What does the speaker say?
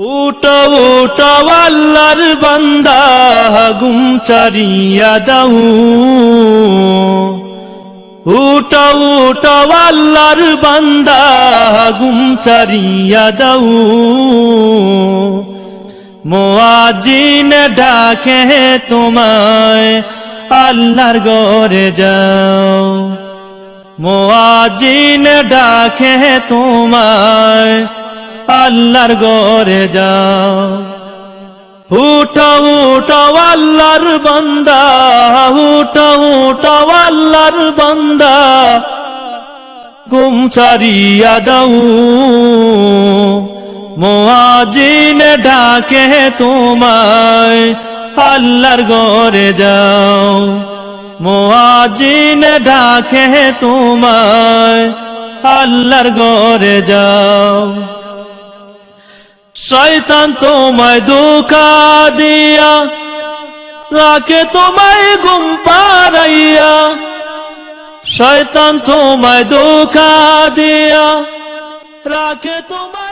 উটো উটো আল্লাহর বান্দা গুম চারিয়া দাও। উটো উটো আল্লাহর বান্দা গুম চারিয়া দাও। মোয়াজিন ডাকে তোমায়, আল্লাহর গরে যাও। মোয়াজিন ডাকে তোমায় আল্লাহর গরে যাও। উঠো উঠো, আল্লাহর বান্দা। উঠো উঠো, আল্লাহর বান্দা। গুম চারিয়া দাও। মোয়াজিন ডাকে তোমায়, আল্লাহর গরে যাও। মোয়াজিন ডাকে তোমায়, আল্লাহর গরে যাও। শয়তান তোমায় ধোকা দিয়া রাখে তোমায় গুম পারাইয়া শয়তান তোমায় ধোকা দিয়া রাখে তোমায়